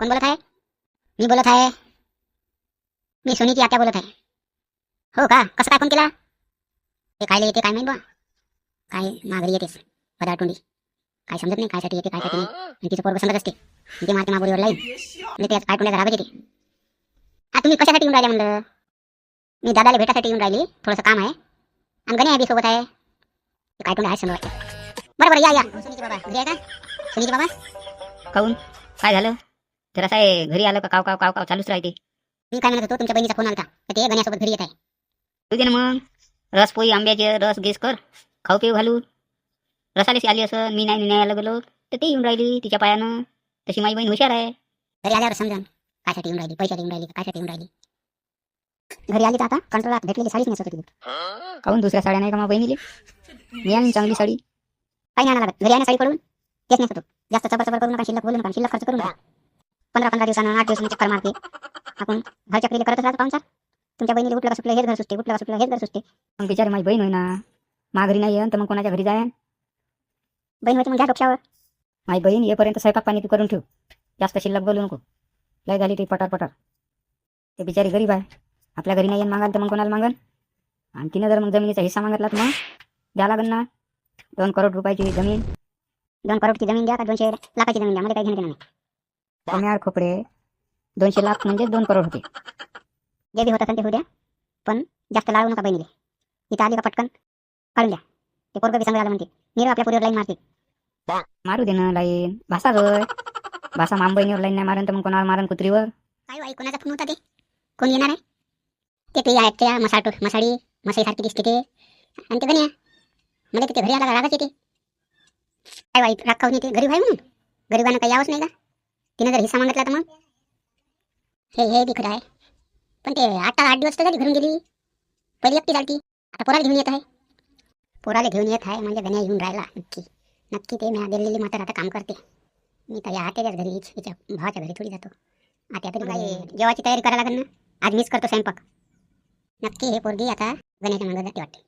कोण बोलत आहे? मी बोलत आहे. मी सोनीची आत्या बोलत आहे. हो का? कसं काय फोन केला? ते कायले येते काय माहीत बा काय माघारी येतेस? पदाटुंडी काय समजत नाही कायसाठी येते कायसाठी नाही. आणि तिचं पोरग समजत असते. ते मारते माबोरीवर लाईन. म्हणजे ते काय टुंड्या रागत येते. हा तुम्ही कशासाठी येऊन राहिले म्हणलं? मी दादाला भेटासाठी येऊन राहिली. थोडंसं काम आहे. आणि गणे आहे बी सोबत आहे. ते काय टुंड्या आहे समोर. बरं बरं या या. सुनीचे बाबा. घरी आहे का? सुनीचे बाबा? काऊन? काय झालं? जरासं आहे घरी आलं का काव काव काव काव चालूच राहते. मी काय म्हणत होतो तुमच्या बहिणीचा फोन आला तर ते गण्यासोबत घरी येत आहे. दे ना मग. रस पोळी आंब्याचे रस गेस कर. खाऊ पिऊ घालू. रसालेच आली असं मी नाही न्यायला गेलो तर ते येऊन राहिली तिच्या पायानं. तशी माझी बहीण हुशार आहे. घरी आल्यावर समजा कायसाठी येऊन राहिली पैशासाठी येऊन राहिली का कायसाठी येऊन राहिली? घरी आली तर आता कंट्रोलात भेटलेली साडीच नेसत होती काऊन दुसऱ्या साड्या नाही का मग बहिणीले? मी आणीन चांगली साडी. काही नाही आणा लागत. घरी ना साडी पडून तेच नेसत होतो जास्त चबर चबर करू नका शिल्लक बोलू नका शिल्लक खर्च करू नका. पंधरा पंधरा दिवसानं आठ दिवसानं चक्कर मारते. आपण घर चक्रीला करतच राहतो पाहुणचार तुमच्या बहिणीला उठलं का सुटलं हेच घर सुटते उठलं का सुटलं हेच घर सुटते. मग बिचारी माझी बहीण होई ना माघरी नाही येईन तर मग कोणाच्या घरी जाय बहीण होती मग घ्या डोक्यावर. माझी बहीण येईपर्यंत स्वयंपाक पाणी तू करून ठेव. जास्त शिल्लक बोलू नको. लय झाली ती पटार पटार. ते बिचारी गरीब आहे. आपल्या घरी नाही येऊन मागाल तर मग कोणाला मागन आणि तिनं जर मग जमिनीचा हिस्सा मागितला तर मग? द्या लागन ना. दोन करोड रुपयाची जमीन. दोन करोडची जमीन द्या का दोनशे लाखाची जमीन द्या? मला काही घेणं नाही. कम्याळ खोपडे दोनशे लाख म्हणजे दोन करोड होते. जे बी होत असेल ते होऊ द्या पण जास्त लाळू नका बहिणीले. इथं आली का पटकन? काढून द्या ते पोरग बी सांगायला आलं म्हणते. नीरव आपल्या पुरीवर लाईन मारते. मारू दे ना लाईन भासा गय भाषा मांबईनीवर लाईन नाही मारन तर मग कोणावर मारन कुत्रीवर? काय वाई कोणाचा फोन होता ते? कोण येणार आहे? ते ते आहेत त्या मसाटो मसाडी मसाईसारखी दिसते ते. आणि ते गण्या. मला तिथे घरी आला का येते काय वाईट राग खाऊन येते. गरीब आहे म्हणून. गरिबांना काही यावंच नाही का? तिने जर हिस्सा मागितला तर मग? हे हे बी खरं आहे. पण ते आठ आठ दिवस तर झाली घरून गेली. पहिली एकटी झाली आता पोराला घेऊन येत आहे. पोराला घेऊन येत आहे म्हणजे गण्या येऊन राहिला नक्की. नक्की ते मी दिलेली मात्र आता काम करते. मी तर या आत्याच्याच घरी हिच- हिच्या भावाच्या घरी थोडी जातो. आता तरी काय जेवायची तयारी करायला लागेल ना? आज मीच करतो स्वयंपाक. नक्की हे पोरगी आता गण्याच्या मागं जाते वाटते.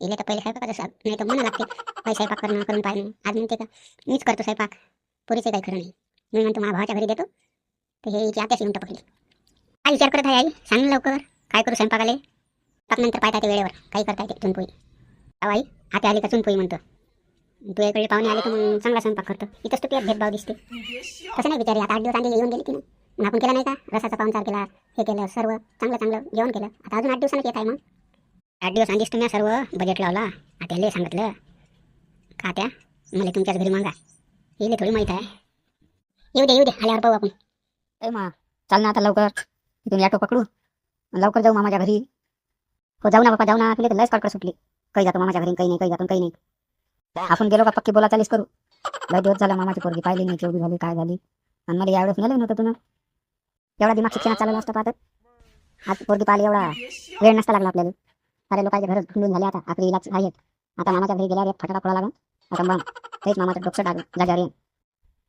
इले तर पहिले स्वयंपाकाचं नाही तर म्हणा लागते. काही स्वयंपाक करणं करून पाहिजे आज म्हणते का मीच करतो स्वयंपाक. पुरीचे काही खरं नाही. मी म्हणतो माझ्या भावाच्या घरी देतो. तर हे हिची आत्याच येऊन टपकली. काय विचार करत आहे आई? सांग ना लवकर. काय करू स्वयंपाकाले? टाक नंतर पाहता ते वेळेवर. काही करता येते चुनपोई अहो आई आता आली का चुनपोई म्हणतो. तू इकडे पाहुणे आले तर मग चांगला स्वयंपाक करतो. इथंच तू भेदभाव दिसते. तसं नाही बिचारी. आता आठ दिवस आधी येऊन गेली तिनं मग आपण केला नाही का? रसाचा पाहुणचार केला हे केलं सर्व चांगलं चांगलं जेवण केलं. आता अजून आठ दिवसानं येत आहे मग. आठ दिवस आधीच तुम्ही सर्व बजेट लावला. आत्याला सांगितलं. का त्या मला तुमच्याच घरी मागा. येईल थोडी माहीत आहे. येऊ दे येऊ दे. आल्यावर पाहू आपण. ए मा चाल ना आता लवकर. तिथून ऑटो पकडू लवकर जाऊ मामाच्या घरी. हो जाऊ ना बापा जाऊ ना. तुला तर लयच कडकड सुटली. काही जातो मामाच्या घरी काही नाही काही जातो काही नाही. आपण गेलो का पक्की बोला चालीस करू. लय दिवस झाला मामाची पोरगी पाहिली नाही केवढी झाली काय झाली. आणि मला यावेळेस नेलं नव्हतं तुला. एवढा दिमाग शिक्षणात चालला असतं पाहत आज पोरगी पाहिली एवढा वेळ नसता लागला आपल्याला. सारे लोकांचे घर खुंडून झाले आता. आपली इलाज आहेत आता मामाच्या घरी गेल्यावर एक फटाका फोडा लागला आता मग तेच मामाचं डोकं टाकलं जाग्यावर येईन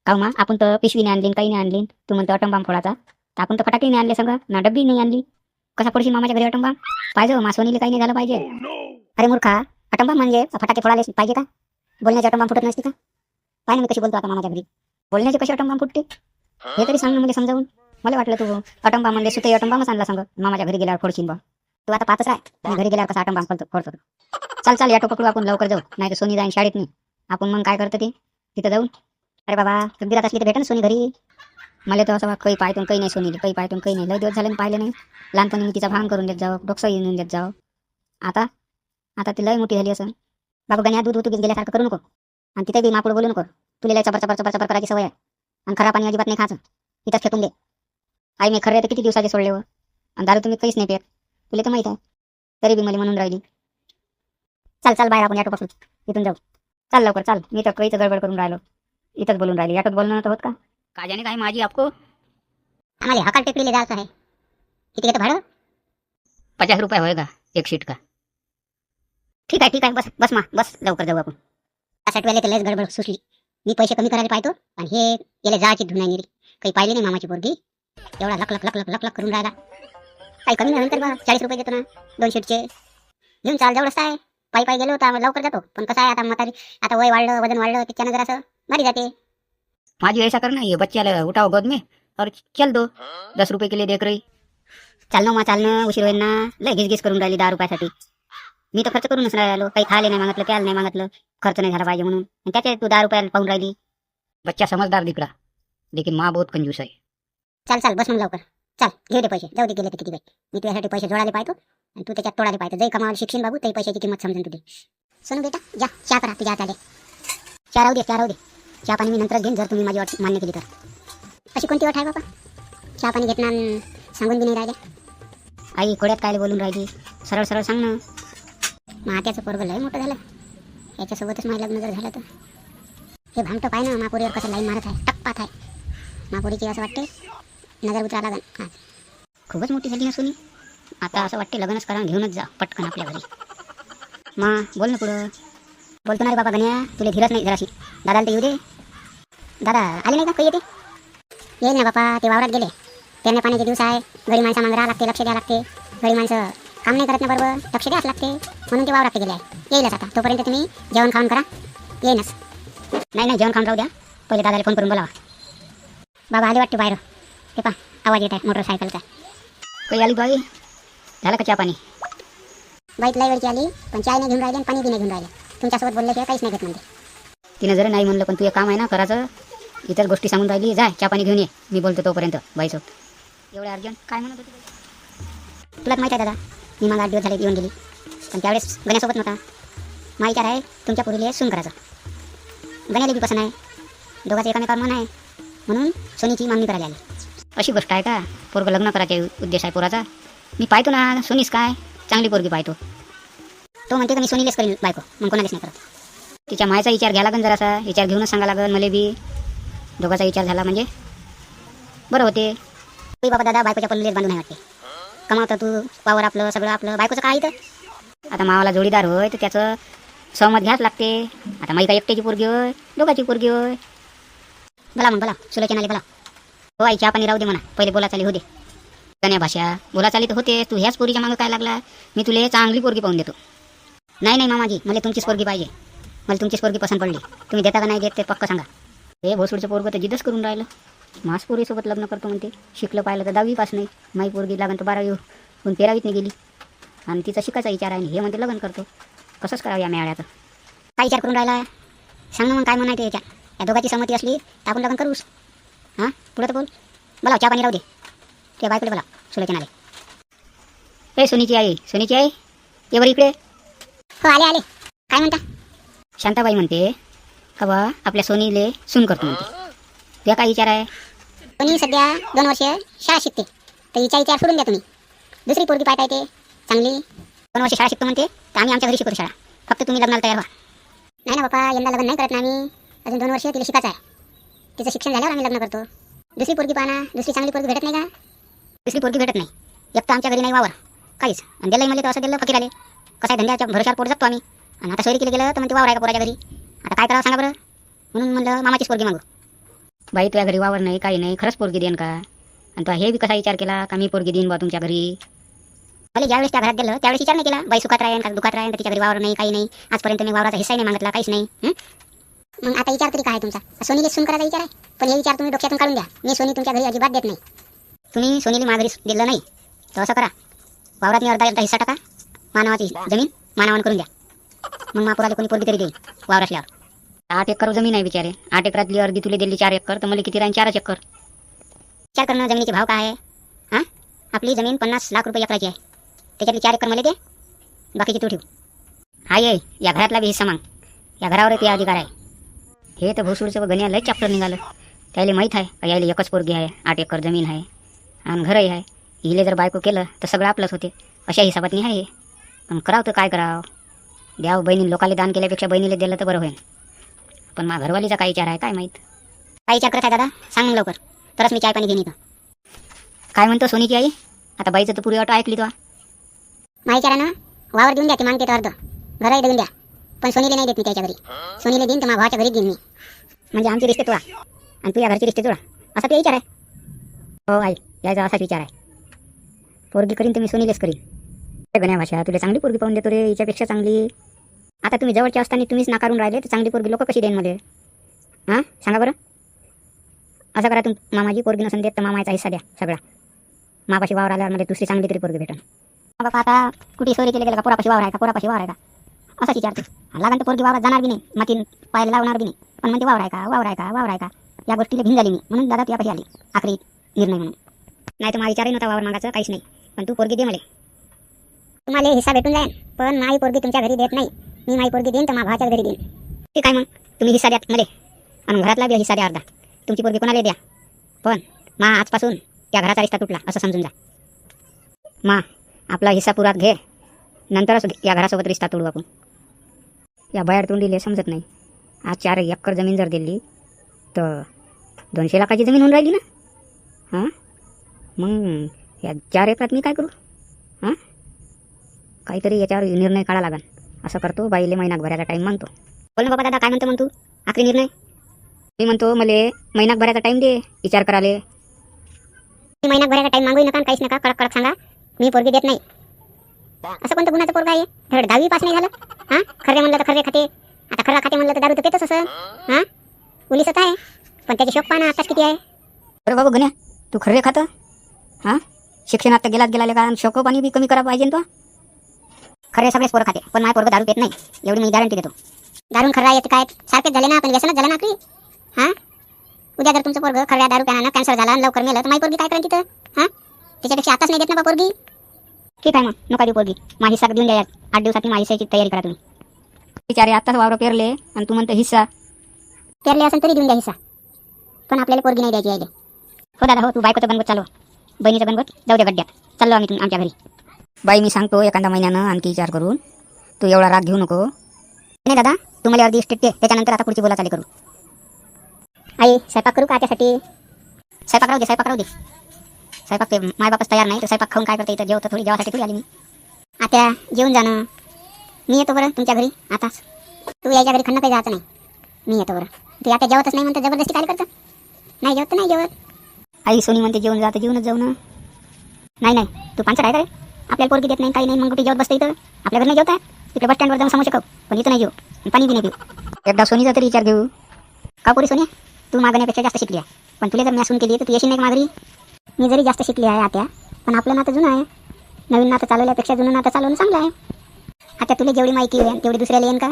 का मा? आपण तर पिशवी नाही आणली काही नाही आणली तू म्हणतो अटंबाम फोडाचा. तर आपण तर फटाके नाही आणले सगळं ना डब्बी नाही आणली. कसा पडशील मामाच्या घरी अटंबाम? पाहिजे मा सोनीला काही नाही झालं पाहिजे. अरे मूर्खा अटंबाम म्हणजे फटाके फोडायला पाहिजे का? बोलण्याची अटंबाम फुटत नसते का? पाहिजे मी कशी बोलतो आता मामाच्या घरी. बोलण्याची कशी अटंबाम फुटते? हे तरी सांग म्हणजे समजावून. मला वाटलं तू अटंबाम म्हणजे सुते अटंबामच आणला सांग. मामाच्या घरी गेल्यावर फोडशील बा. तू आता पाहतच राह. घरी गेल्यावर कसा अटंबाम फोडतो फोडतो चल चल ऑटो पकडू आपण लवकर जाऊ. नाही तर सोनी जाईन शाळेत नाही आपण मग काय करतं ते? तिथं जाऊन. अरे बाबा गंभीरात असली तर भेटा ना सोनी घरी मला तर असं बा, काही पाहतून काही नाही सोनीले काही पाहतून काही नाही. लय दिवस झाले पाहिले नाही. लहानपणी मी तिचा भांग करून देत जाऊ डोकसं येऊन देत जाऊ आता? आता ती लय मोठी झाली असं. बाबा गण्या दूध उतू गेल्यासारखं करू नको. आणि तिथे बी मापुढं बोलू नको. तुला चपर चपर चपर चपर करायची सवय आहे. आणि खरा पाणी अजिबात नाही खायचं. इथंच फेकून दे. आई मी खरे तर किती दिवसाचे सोडले व आणि दारू तुम्ही काहीच नाही पेत तुला तर माहीत आहे. तरी बी मला म्हणून राहिली. चल चल बाहेर आपण ऑटो इथून जाऊ. चाल लवकर चाल. मी तर काहीच गडबड करून राहिलो. इथंच बोलून राहिली. ऑटोत बोलणं नव्हतं होत का? काय जाणे काय माझी आपको? आम्हाला हकाल टेकडीला जायचं आहे. किती घेतं भाडं? पचास रुपये होय का? एक सीट का? ठीक आहे ठीक आहे. बस बस मा बस. लवकर जाऊ आपण. त्यासाठी वेळेला लयच गडबड सुचली. मी पैसे कमी करायला पाहतो आणि हे याला जायची धुना निरी काही पाहिली नाही मामाची पोरगी. एवढा लक लक लक लक लक लक करून राहिला. काही कमी नाही तर बा चाळीस रुपये देतो ना. दोन शीटचे. घेऊन चाल जवळच आहे. पायी पायी गेलो होता लवकर जातो. पण कसं आहे आता म्हातारी? आता वय वाढलं वजन वाढलं त्याच्यानं जरा मारी जाते. माझी ऐसा कर ना ये बच्चे उठाओ गोद में और चल दो. दस रुपये के लिए देख रही. चाल ना मग चालणं उशीर होईल ना. लय घिस घिस करून राहिली दहा रुपयासाठी मी तर खर्च करूनच राहिलो. काही खायला नाही मागितलं प्यायला नाही मागितलं. खर्च नाही झाला पाहिजे म्हणून. त्याच्यात तू दहा रुपयाला पाहून राहिली. बच्चा समजदार दिकडा. लेकिन माँ बहुत कंजूस आहे. चाल चाल बस मग लवकर. चाल घेऊ दे पैसे. जाऊ दे गेले तर किती काही मी तुझ्यासाठी पैसे जोडायला पाहतो आणि तू त्याच्यात तोडायला पाहतो. जै कमावाला शिक्षण बाबू ते पैशाची किंमत समजून तुझी. सोनू बेटा जा चहा करा तुझ्या हाताले. चहा राहू दे चहा राहू दे. चहा पाणी मी नंतरच घेईन जर तुम्ही माझी अट मान्य केली तर. अशी कोणती अट आहे बाबा चहा पाणी घेतणार आणि सांगून बी नाही राहिले. आई कोड्यात काय बोलून राहिली? सरळ सरळ सांग ना. मात्याचं पोरगं लय मोठं झालं. याच्यासोबतच माझं लग्न जर झालं तर. हे भामटं पाय ना मापुरीवर कसं लाईन मारत आहे टप्पात आहे. मापुरीची असं वाटते नजर उतरा लागन. आज खूपच मोठी झाली ना आता असं वाटते लग्नच करा घेऊनच जा पटकन आपल्या घरी. मा बोल ना पुढं. बोलतो ना रे बाबा गण्या तुला धीरच नाही जराशी. दादाला तर येऊ दे. दादा आले नाही का? काही येते? येईल ना बापा ते वावरात गेले. त्यांना पाण्याचे दिवस आहे. घरी माणसं मागं लागते लक्ष द्यावं लागते. घरी माणसं काम नाही करत ना बरोबर. लक्ष द्यावंच लागते. म्हणून ते वावरात गेले. आहे येईलच आता. तोपर्यंत तुम्ही जेवण खाऊन करा. येईनच नाही नाही जेवण खाऊन राहू द्या. पहिले दादाला फोन करून बोलावा. बाबा आले वाटते बाहेर. ते पा आवाज येत आहे मोटरसायकलचा काही आली बाई झालं का चहा पाणी? बाईक लई आली पण चाय नाही घेऊन राहिले आणि पाणी बी नाही घेऊन राहिले. तुमच्यासोबत बोलल्याशिवाय काहीच नाही घेत म्हणते. तिने जरी नाही म्हणलं पण तुझं काम आहे ना करायचं. इतर गोष्टी सांगून राहिली जाय चहा पाणी घेऊन ये. मी बोलतो तोपर्यंत. बाईसोबत एवढे अर्जंट काय म्हणत होती? तुला माहिती आहे दादा मी मग आठ दिवस झाले येऊन गेली. पण त्यावेळेस गण्यासोबत नव्हता. माझा विचार आहे तुमच्या पुरीले सून करायचं. गण्याला बी पसंत आहे. दोघांचं एकामेकावर मन आहे. म्हणून सोनीची मागणी करायला आली. अशी गोष्ट आहे का? पोरगं लग्न करायचे उद्देश आहे पोराचा? मी पाहतो ना सोनीस काय? चांगली पोरगी पाहतो. तो म्हणते का मी सोनीलेच करीन बायको. मग कोणालाच नाही करत. तिच्या मायचा विचार घ्या लागन जरासा. विचार घेऊनच सांगा लागन मला बी. दोघाचा विचार झाला म्हणजे? बरं होते. बाबा दादा बायकोच्या पल्लीच बांधून नाही वाटते. कमावतं तू वावर आपलं सगळं आपलं बायकोचं काय तर आता मावाला जोडीदार होय तर त्याचं सहमत घ्याच लागते. आता माई का एकट्याची पोरगी होय दोघाची पोरगी होय. बोला मग बोला. सुलोचना आली बोला. हो आई चहा पाणी राहू दे म्हणा. पहिले बोला चाली होते कन्या भाषा बोला चाली तर होते तू ह्याच पोरीच्या मागं काय लागला? मी तुला चांगली पोरगी पाहून देतो. नाही नाही मामाजी मला तुमचीच पोरगी पाहिजे. मला तुमचीच पोरगी पसंत पडली. तुम्ही देता का नाही देत ते पक्क सांगा. हे भोसडचं पोरगं तर जिद्दच करून राहिलं. मास पोरीसोबत लग्न करतो म्हणते. शिकलं पाहिलं तर दहावी पास नाही. माई पोरगी लागन तर बारावी होऊन तेरावीत नाही गेली आणि तिचा शिकायचा विचार आहे हे म्हणते लग्न करतो. कसंच करावं या मेळ्याचं काय विचार करून राहिला? सांग ना मग काय म्हणायचं याच्या या दोघांची सहमती असली तर आपण लग्न करूस. हां? पुढं तर बोल. बोला चहा पाणी राहू दे. ते बायकडे बोला सुलोचना आले ए सोनीची आई सोनीची आई. ये बरं इकडे. हो आले आले. काय म्हणता? शांताबाई म्हणते का आपल्या सोनीले सून करतो म्हणते. तुझ्या काय विचार आहे? सोनी सध्या दोन वर्ष शाळा शिकते. तर हिचा विचार सोडून द्या तुम्ही. दुसरी पोरगी पाहता येते. चांगली. दोन वर्ष शाळा शिकतो म्हणते. तर आम्ही आमच्या घरी शिकवतो शाळा. फक्त तुम्ही लग्नाला तयार व्हा. नाही ना बापा यंदा लग्न नाही करत ना आम्ही. अजून दोन वर्ष तिला शिकायचं आहे. तिचं शिक्षण झाल्यावर आम्ही लग्न करतो. दुसरी पोरगी पाहा ना. दुसरी चांगली पोरगी भेटत नाही का? दुसरी पोरगी भेटत नाही. एक तर आमच्या घरी नाही वावर. काहीच. आणि दिलंही मला तर असं दिलं फकीर आले. कसं आहे धंद्याच्या भरोशावर पोट जातो आम्ही. आणि आता सोयरी केलं गेलं तर म्हणते वावर आहे का पोराच्या घरी? आता काय करावं सांगा बरं? म्हणून म्हणलं मामाचीच पोरगी मागू. बाई तुझ्या घरी वावर नाही काही नाही खरंच पोरगी देईन का? आणि तू हे बी कसा विचार केला का मी पोरगी देईन बा तुमच्या घरी? मला ज्यावेळेस त्या घरात गेलं त्यावेळेस विचार नाही केला. बाई सुखात राहीन का दुखात राहीन का तिच्या घरी वावर नाही काही नाही. आजपर्यंत मी वावराचा हिस्सा नाही मागितला काहीच नाही. हं? मग आता विचार तरी काय आहे तुमचा? सोनीले सून करायचा विचार आहे? पण हे विचार तुम्ही डोक्यातून काढून द्या. मी सोनी तुमच्या घरी अजिबात देत नाही. तुम्ही सोनीला माझ्या घरी दिलं नाही तर असं करा. वावरात मी अर्धा अर्धा हिस्सा टाका. मानवाची जमीन मानावान करून द्या. मग महापुराला कोणी पोरगी तरी देईल वावर असल्यावर. आठ एकर जमीन आहे बिचारे. आठ एकरातली अर्धी तुला दिली चार एकर तर मला किती राहीन? चारच एकर. विचार करणं जमिनीचे भाव काय आहे? हां? आपली जमीन पन्नास लाख रुपये एकराची आहे. त्याच्यातली चार एकर मला दे. बाकीची तू ठेव. हाय आहे या घरातला बी हिस्सा माग. या घरावर ते अधिकार आहे. हे तर भोसडूचं गण्या लय चॅप्टर निघालं. त्याला माहीत आहे का यायला एकच पोरगी आहे आठ एकर जमीन आहे आणि घरही आहे. हिले जर बायको केलं तर सगळं आपलंच होते. अशा हिसाबात नाही आहे पण करावं तर काय करावं? द्याव बहिणी लोकाला दान केल्यापेक्षा बहिणीला दिलं तर बरं होईल पण मा घरवालीचा काय विचार आहे काय माहीत? काय विचार करत आहे दादा? सांग मग लवकर. तरच मी चाय पाणी घेऊन येतो काय म्हणतो सोनीची आई? आता बाईचं तर पुरी अट ऐकली तो. माझ्या विचारानं वावर देऊन द्या ते मागते तर अर्ध. घरही देऊन द्या. पण सोनीले नाही देत मी त्याच्या घरी. सोनीले देईन तर माझ्या भावाच्या घरी देईन मी. म्हणजे आमचे रिश्ते तुळा आणि तुझ्या घरचे रिश्ते तुळा असा ते विचार आहे? हो आई याचा असाच विचार आहे. पोरगी करीन तर मी सोनीलेच करीन. गण्या भाषा तुला चांगली पोरगी पाहून देतो रे. हिच्यापेक्षा चांगली. आता तुम्ही जवळच्या असताना तुम्हीच नाकारून राहिले तर चांगली पोरगी लोक कशी देईन मध्ये हां? सांगा बरं. असं करा तुम मामाजी पोरगी नसून देत तर मामाचा हिस्सा द्या सगळा. मापाशी वावर आल्यावर म्हणजे दुसरी चांगली तरी पोरगी भेटन. बाबा आता कुठे सोरी केली गेलं का? पोरापाशी वावर आहे का? पोरापाशी वावर आहे का? असंच विचारते. लागन तर पोरगी वावरात जाणार बी नाही मातीन पायाला लावणार बी नाही. पण म्हणते वावर आहे का? वावर आहे का? वावर आहे का? या गोष्टीला भिंग झाली मी. म्हणून दादा तुझ्यापाशी आली. आखरी निर्णय म्हणून. नाही तर मला विचारही नव्हता वावर मागायचं काहीच नाही. पण तू पोरगी दे मला. तुम्हाला हिस्सा भेटून जाईल पण नाही पोरगी तुमच्या घरी देत नाही. मी माई पोरगी देईन तर माझ्या भावाच्या घरी देईन. ठीक आहे मग. तुम्ही हिस्सा द्या मध्ये. आणि घरातला बी हिस्सा द्या अर्धा. तुमची पोरगी कोणाला द्या? पण मा आजपासून त्या घराचा रिश्ता तुटला असं समजून जा. मा आपला हिस्सा पुरात घे. नंतरच या घरासोबत रिश्ता तोडू आपण. या बाहेर तोंडीले समजत नाही. आज चार एकर जमीन जर दिली तर दोनशे लाखाची जमीन होऊन राहिली ना? हां? मग या चार एकरात मी काय करू? हां? काहीतरी याच्यावर निर्णय काढा लागन. असं करतो बाईले महिना भरायचा टाईम मागतो बोल ना बाबा दादा काय म्हणतो म्हणतो आखरी निर्णय? मी म्हणतो मले महिनाक भरायचा टाईम दे विचार कराले. मी महिनाक भरायचा टाइम मागू नका काहीच नका कडक कडक सांगा. मी पोरगी देत नाही. असं कोणतं गुन्हाचं पोरगा आहे? धड दहावी पास नाही झालं? हां? खरे म्हणलं तर खरे खाते. आता खरा खाते म्हणलं तर दारू तर पेतच असं. हां? पोलिसच आहे. पण त्याची शोक पाहणं आताच किती आहे? अरे बाबा गण्या तू खरे खातं? हां? शिक्षणात तर गेलात गेला का? शोक पाणी बी कमी करा पाहिजे तो? खरे सगळेच पोरं खाते. पण माझ्या पोरगं दारू पेत नाही. एवढी मी गॅरंटी देतो. दारून खर्रा येते काय? सारखेच झाले ना पण व्यसनच झालं ना आपली? हां? उद्या जर तुमचं पोरगं खऱ्या दारू प्यानं कॅन्सर झाला आणि लवकर मेलं तर माझी पोरगी काय करेन तिथं? हां? त्याच्यापेक्षा आताच नाही देत ना बा पोरगी? ठीक आहे मग. नका देऊ पोरगी. माझी हिस्सा देऊन द्या. आठ दिवसात माझी हिस्साची तयारी करा तुम्ही. बिचारे आत्ताच वावर पेरले आणि तू म्हणतो हिस्सा. पेरले असेल तरी देऊन द्या हिस्सा. पण आपल्याला पोरगी नाही द्यायची यायले हो दादा हो तू बायकोचं बनवत चालव. बहिणीचं बनवत जाऊ दे गड्ड्यात. चाललो आम्ही तुम- आमच्या घरी. बाई मी सांगतो एखाद्या महिन्यानं आणखी विचार करून. तू एवढा राग घेऊ नको. नाही दादा तू मला अर्धी इस्टेट त्याच्यानंतर आता पुढची बोला चालू करू. आई स्वयंपाक करू का त्यासाठी स्वयंपाक राहू दे स्वयंपाक राहू दे. स्वयंपाक ते मायबापच तयार नाही तर स्वयंपाक खाऊन काय करते इथं? जेवतं थोडी जेवासाठी थोडी आली मी. आता जेवून जाणं मी येतो बरं तुमच्या घरी आताच तू यायच्या घरी खंड काही जायचं नाही. मी येतो बरं. तू आता जेवतच नाही म्हणतं जबरदस्ती काय करतं? नाही जेवत तर नाही जेवत. आई सोनी म्हणते जेवण जातं जेवणच जाऊ ना. नाही नाही तू पांचट आहे का रे? आपल्याला पोरगी देत नाही काही नाही मग कुठे जेवत बसतं इथं. आपल्या घरी नाही जेवत आहे. तिकडे बस स्टँडवर जाऊन समोर शिकव पण इथं नाही येऊ पाणी बी नाही पिऊ. एकदा सोनीचा तरी विचार घेऊ. का हो पोरी सोनी? तू मागण्यापेक्षा जास्त शिकली आहे. पण तुला जर मॅसून केली तर तू येशील नाही मागरी मी जरी जास्त शिकली आहे आता पण आपलं नातं जुनं आहे. नवीन नातं चालवल्यापेक्षा जुनं नातं चालवणं चांगलं आहे. आता तुला जेवढी माहिती आहे तेवढी दुसऱ्याला येईन का?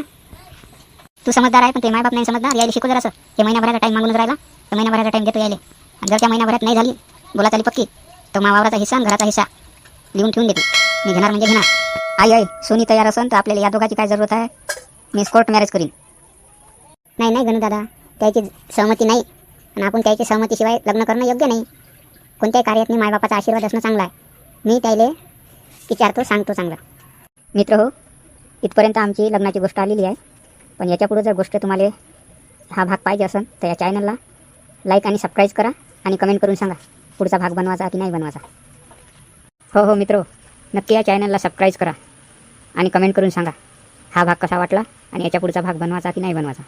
तू समजदार आहे पण ते मायबाप नाही समजणार. यायला शिकू जरा असं हे महिनाभराचा टाईम मागून राहिला. तर महिनाभराचा टाईम देतो यायला. जर त्या महिनाभरात नाही झाली बोला चाली पक्की तर मावावराचा हिस्सा आणि घराचा हिस्सा. लिहून ठेवून देते. मी घेणार म्हणजे घेणार. आई आई सोनी तयार असेल तर आपल्याला या दोघाची काय जरूरत आहे? मी कोर्ट मॅरेज करीन. नाही नाही गणू दादा. त्याची सहमती नाही. आणि आपण त्याची सहमतीशिवाय लग्न करणं योग्य नाही. कोणत्याही कार्यात मायबापाचा आशीर्वाद असणं चांगला आहे. मी त्याला विचारतो सांगतो चांगलं. मित्र हो इथपर्यंत आमची लग्नाची गोष्ट आलेली आहे. पण याच्यापुढे जर गोष्ट तुम्हाला हा भाग पाहिजे असेल तर या चॅनलला लाईक आणि सबस्क्राईब करा आणि कमेंट करून सांगा पुढचा भाग बनवायचा की नाही बनवायचा. हो हो मित्र. नक्की या चॅनलला सबस्क्राईब करा. आणि कमेंट करून सांगा हा भाग कसा वाटला? आणि याच्या पुढचा भाग बनवायचा की नाही बनवायचा?